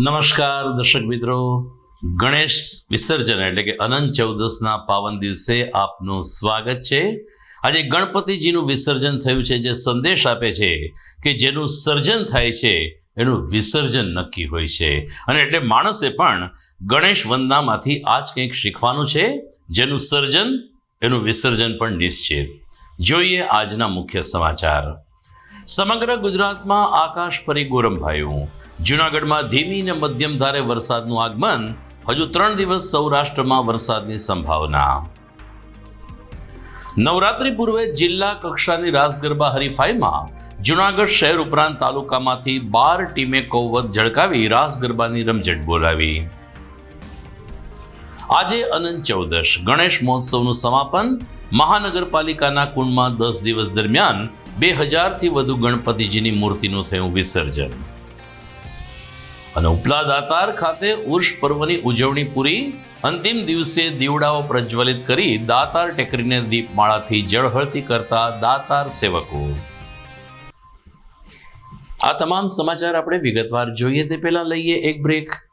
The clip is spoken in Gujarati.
નમસ્કાર, દર્શક મિત્રો. ગણેશ વિસર્જન એટલે કે અનંત ચૌદસના પાવન દિવસે આપનું સ્વાગત છે. આજે ગણપતિજીનું વિસર્જન થયું છે, જે સંદેશ આપે છે કે જેનું સર્જન થાય છે, એનું વિસર્જન નક્કી હોય છે. અને એટલે માણસે પણ ગણેશ વંદનામાંથી આજ કંઈક શીખવાનું છે, જેનું સર્જન, એનું વિસર્જન પણ નિશ્ચિત. જોઈએ આજના મુખ્ય સમાચાર. સમગ્ર ગુજરાતમાં આકાશ ફરી ગોરંભાયું. જૂનાગઢમાં ધીમી અને મધ્યમ ધારે વરસાદનું આગમન. હજુ ત્રણ દિવસ સૌરાષ્ટ્રમાં વરસાદની સંભાવના. નવરાત્રી પૂર્વે જિલ્લા કક્ષાની રાસ ગરબા હરીફાઈમાં જૂનાગઢ શહેર ઉપરાંત તાલુકામાંથી બાર ટીમે કૌવત ઝળકાવી રાસ ગરબાની રમઝટ બોલાવી. આજે અનંત ચૌદશ, ગણેશ મહોત્સવનું સમાપન. મહાનગરપાલિકાના કુંડમાં દસ દિવસ દરમિયાન બે હજારથી વધુ ગણપતિજીની મૂર્તિનું થયું વિસર્જન. અને ઉપલા દાતાર ખાતે ઉર્ષ પર્વની ઉજવણી પૂરી અંતિમ દિવસે દીવડાઓ પ્રજ્વલિત કરી દાતાર ટેકરીને દીપમાળાથી જળહળતી કરતા દાતાર સેવકો. આ તમામ સમાચાર આપણે વિગતવાર જોઈએ તે પહેલા લઈએ એક બ્રેક.